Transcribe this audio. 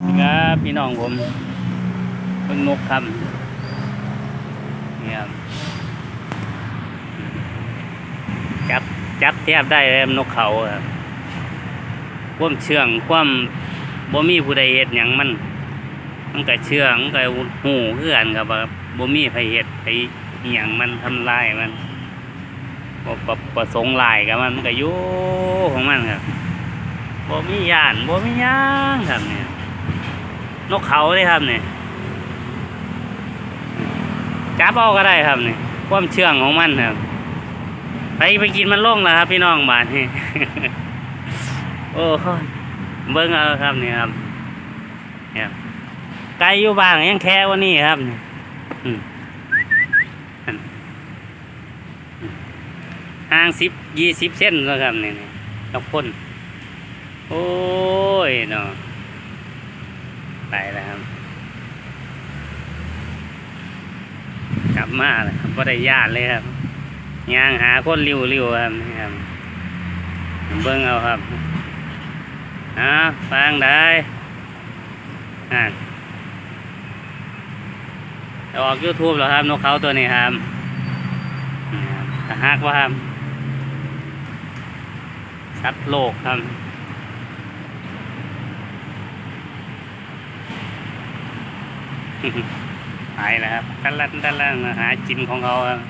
ครับพี่น้องผมเพิ่งนกคำเนี่ยจับจับเทียบได้เลยนกเขาครับความเชื่องความบ่มีผู้ใดเฮ็ดหยังมันมันก็เชื่องมันก็หูคือนครับว่าบ่มีไผเฮ็ดไผอหยังมันทำลายมันบ่ประประสงค์ลายกับมันมันก็อยู่ของมันครับบ่มีย่านบ่มีหยังครับเนี่ย นกเขาเลยครับเนี่ยจับเอาก็ได้ครับเนี่ยความเชื่องของมันครับ ไปไปกินมันล่งแล้วครับ พี่น้องบานนี่โอ้ยเบิ้งเอาครับเนี่ยครับเนี่ยไก่อยู่บ้านยังแค่วันนี้ครับนี่อืมอืมห่างสิบยี่สิบเส้นแล้วครับเนี่นี่กับพ่นโอ้ยเนาะ ไปแล้วครับ กลับมาเลยครับก็ได้ญาติเลยครับย่างหาคนริ้วริ้วๆครับนี่ครับเบิ้งเอาครับอ่าฟังได้อ่าออกยูทูบแล้วครับนกเขาตัวนี้ครับหักว่าครับสัตว์โลกครับ หายนะครับดันลันดันลันหาจินของเขาครับ